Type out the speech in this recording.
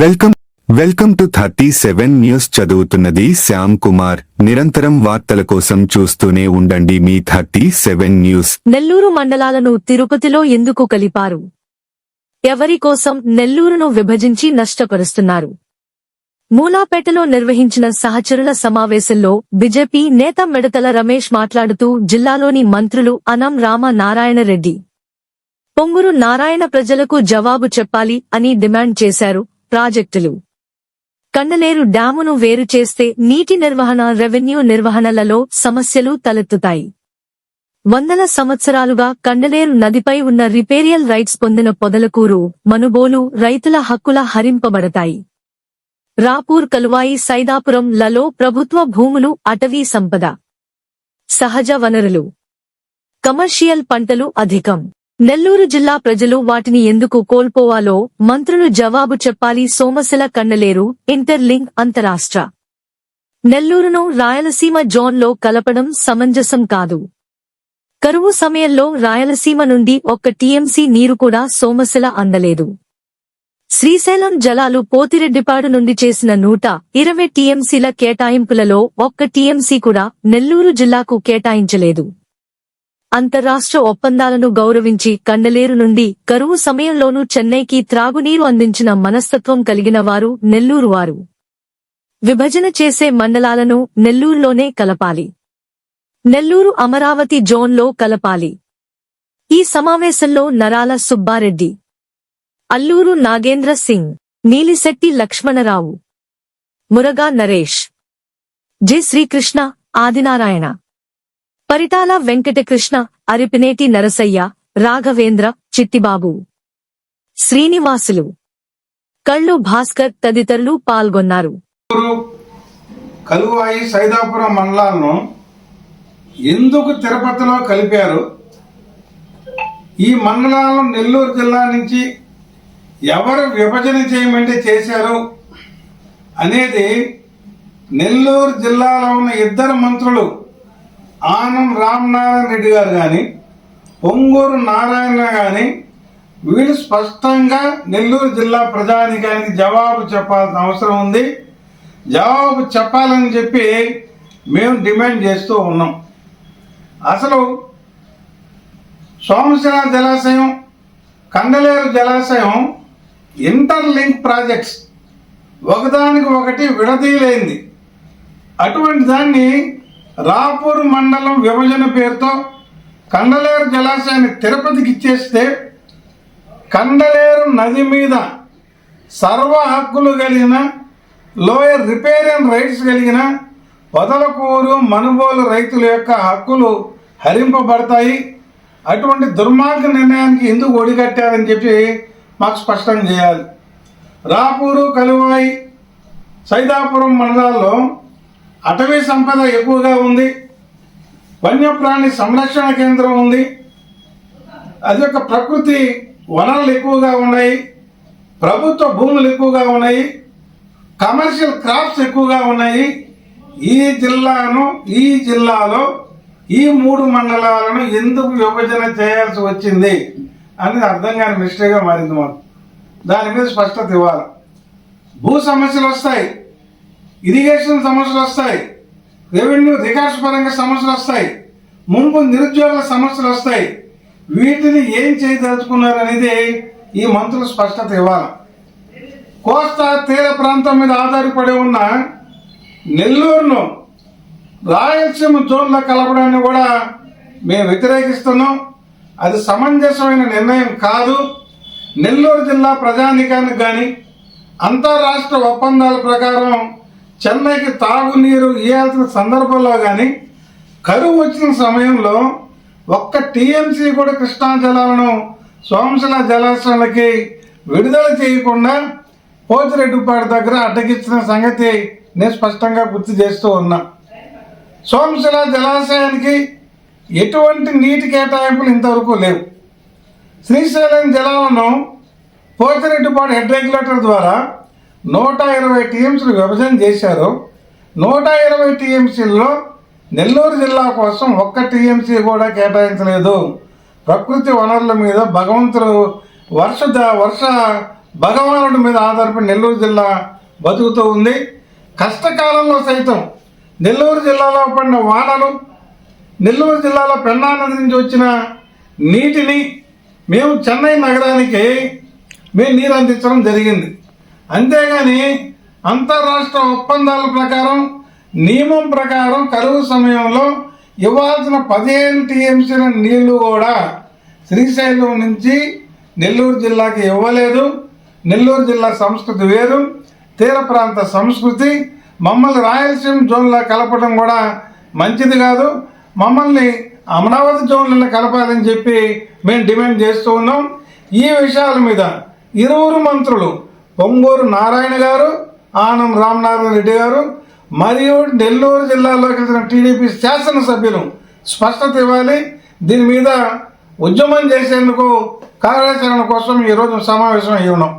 Welcome welcome to thirty seven news చదువుతున్నది శ్యామ్ కుమార్. నిరంతరం వార్తల కోసం చూస్తూనే ఉండండి మీ థర్టీ సెవెన్ న్యూస్. నెల్లూరు మండలాలను తిరుపతిలో ఎందుకు కలిపారు? ఎవరి కోసం నెల్లూరును విభజించి నష్టపరుస్తున్నారు? మూలాపేటలో నిర్వహించిన సహచరుల సమావేశంలో బీజేపీ నేత మెడతల రమేష్ మాట్లాడుతూ జిల్లాలోని మంత్రులు అనం రామ నారాయణ రెడ్డి. పొంగురు నారాయణ ప్రజలకు జవాబు చెప్పాలి అని డిమాండ్ చేశారు ప్రాజెక్టులు. కండలేరు డ్యామును వేరు చేస్తే నీటి నిర్వహణ రెవెన్యూ నిర్వహణలలో సమస్యలు తలెత్తుతాయి. వందల సంవత్సరాలుగా కండలేరు నదిపై ఉన్న రిపేరియల్ రైట్స్ పొందిన పొదలకూరు మనుబోలు రైతుల హక్కుల హరింపబడతాయి. రాపూర్ కలువాయి సైదాపురం లలో ప్రభుత్వ భూములు అటవీ సంపద. సహజ వనరులు. కమర్షియల్ పంటలు అధికం. నెల్లూరు జిల్లా ప్రజలు వాటిని ఎందుకు కోల్పోవాలో మంత్రులు జవాబు చెప్పాలి. సోమశిల కండలేరు ఇంటర్లింక్ అంతరాష్ట్ర. నెల్లూరును రాయలసీమ జోన్లో కలపడం సమంజసం కాదు. కరువు సమయంలో రాయలసీమ నుండి ఒక్క టీఎంసీ నీరు కూడా సోమశిల అందలేదు. శ్రీశైలం జలాలు పోతిరెడ్డిపాడు నుండి చేసిన నూట ఇరవై టీఎంసీల కేటాయింపులలో ఒక్క టీఎంసీ కూడా నెల్లూరు జిల్లాకు కేటాయించలేదు. అంతరాష్ట్ర ఒప్పందాలను గౌరవించి కండలేరు నుండి కరువు సమయంలోనూ చెన్నైకి త్రాగునీరు అందించిన మనస్తత్వం కలిగిన వారు నెల్లూరు వారు. విభజన చేసే మండలాలను నెల్లూరులోనే కలపాలి. నెల్లూరు అమరావతి జోన్లో కలపాలి. ఈ సమావేశంలో నరాల సుబ్బారెడ్డి అల్లూరు నాగేంద్ర సింగ్ నీలిశెట్టి లక్ష్మణరావు మురగా నరేష్ జె శ్రీకృష్ణ ఆదినారాయణ. పరిటాల వెంకటకృష్ణ అరిపినేటి నరసయ్య రాఘవేంద్ర చిట్టిబాబు. శ్రీనివాసులు. కళ్ళు భాస్కర్ తదితరులు పాల్గొన్నారు. కలువాయి సైదాపురం మండలాలను ఎందుకు తిరుపతిలో కలిపారు? ఈ మండలాలను నెల్లూరు జిల్లా నుంచి ఎవరు విభజన చేయమంటే చేశారు? అనేది నెల్లూరు జిల్లాలో ఉన్న ఇద్దరు మంత్రులు ఆనం రామనారాయణ రెడ్డి గారు కానీ పొంగూరు నారాయణ కానీ వీళ్ళు స్పష్టంగా నెల్లూరు జిల్లా ప్రజానికానికి జవాబు చెప్పాల్సిన అవసరం ఉంది. జవాబు చెప్పాలని చెప్పి మేము డిమాండ్ చేస్తూ ఉన్నాం. అసలు సోమశిల జలాశయం కండలేరు జలాశయం ఇంటర్లింక్ ప్రాజెక్ట్స్ ఒకదానికి ఒకటి విడదీలైంది అటువంటి దాన్ని రాపూర్ మండలం విభజన పేరుతో కండలేరు జలాశయాన్ని తిరుపతికి ఇచ్చేస్తే కండలేరు నది మీద సర్వ హక్కులు కలిగిన లోయర్ రిపేరియన్ రైట్స్ కలిగిన పొదలకూరు మనుగోలు రైతుల యొక్క హక్కులు హరింపబడతాయి. అటువంటి దుర్మార్గ నిర్ణయానికి ఎందుకు ఒడిగట్టారని చెప్పి మాకు స్పష్టం చేయాలి. రాపూరు కలువాయి సైదాపురం మండలాల్లో అటవీ సంపద ఎక్కువగా ఉంది. వన్యప్రాణి సంరక్షణ కేంద్రం ఉంది. అది యొక్క ప్రకృతి వనరులు ఎక్కువగా ఉన్నాయి. ప్రభుత్వ భూములు ఎక్కువగా ఉన్నాయి. కమర్షియల్ క్రాప్స్ ఎక్కువగా ఉన్నాయి. ఈ జిల్లాను ఈ జిల్లాలో ఈ మూడు మండలాలను ఎందుకు విభజన చేయాల్సి వచ్చింది అనేది అర్థం కాని మిస్టేక్గా మారింది మాకు. దాని మీద స్పష్టత ఇవ్వాలి. భూ సమస్యలు వస్తాయి. ఇరిగేషన్ సమస్యలు వస్తాయి. రెవెన్యూ రికార్డ్స్ పరంగా సమస్యలు వస్తాయి. ముంపు నిరుద్యోగుల సమస్యలు వస్తాయి. వీటిని ఏం చేయదలుచుకున్నారు అనేది ఈ మంత్రులు స్పష్టత ఇవ్వాలి. కోస్తా తీర ప్రాంతం మీద ఆధారపడి ఉన్న నెల్లూరును రాయలసీమ జోన్లో కలపడాన్ని కూడా మేము వ్యతిరేకిస్తున్నాం. అది సమంజసమైన నిర్ణయం కాదు. నెల్లూరు జిల్లా ప్రజానికానికి కానీ అంతరాష్ట్ర ఒప్పందాల ప్రకారం చెన్నైకి తాగునీరు ఇవ్వాల్సిన సందర్భంలో కానీ కరువు వచ్చిన సమయంలో ఒక్క టీఎంసీ కూడా కృష్ణా జలాలను సోమశిల జలాశయాలకి విడుదల చేయకుండా పోతిరెడ్డిపాడు దగ్గర అడ్డగించిన సంగతి నేను స్పష్టంగా గుర్తు చేస్తూ ఉన్నా. సోమశిల జలాశయానికి ఎటువంటి నీటి కేటాయింపులు ఇంతవరకు లేవు. శ్రీశైలం జలాలను పోతిరెడ్డిపాడు హెడ్ రెగ్యులేటర్ ద్వారా నూట ఇరవై టీఎంసీలు విభజన చేశారు. నూట ఇరవై టీఎంసీల్లో నెల్లూరు జిల్లా కోసం ఒక్క టీఎంసీ కూడా కేటాయించలేదు. ప్రకృతి వనరుల మీద భగవంతుడు వర్ష ద- వర్ష భగవానుడి మీద ఆధారపడి నెల్లూరు జిల్లా బతుకుతూ ఉంది. కష్టకాలంలో సైతం నెల్లూరు జిల్లాలో పడిన వానలు నెల్లూరు జిల్లాలో పెన్నా నది నుంచి వచ్చిన నీటిని మేము చెన్నై నగరానికి మేము నీరు అందించడం జరిగింది. అంతేగాని అంతర్రాష్ట్ర ఒప్పందాల ప్రకారం నియమం ప్రకారం కరువు సమయంలో ఇవ్వాల్సిన పదిహేను టీఎంసీల నీళ్ళు కూడా శ్రీశైలం నుంచి నెల్లూరు జిల్లాకి ఇవ్వలేదు. నెల్లూరు జిల్లా సంస్కృతి వేరు. తీర ప్రాంత సంస్కృతి. మమ్మల్ని రాయలసీమ జోన్లో కలపడం కూడా మంచిది కాదు. మమ్మల్ని అమరావతి జోన్లలో కలపాలని చెప్పి మేము డిమాండ్ చేస్తూ ఉన్నాం. ఈ విషయాల మీద ఇరువురు మంత్రులు పొంగూరు నారాయణ గారు ఆనం రామనారాయణ రెడ్డి గారు మరియు నెల్లూరు జిల్లాలోకి వెళ్తున్న టీడీపీ శాసనసభ్యులు స్పష్టత ఇవ్వాలి. దీని మీద ఉద్యమం చేసేందుకు కార్యాచరణ కోసం ఈరోజు సమావేశం అయి ఉన్నాం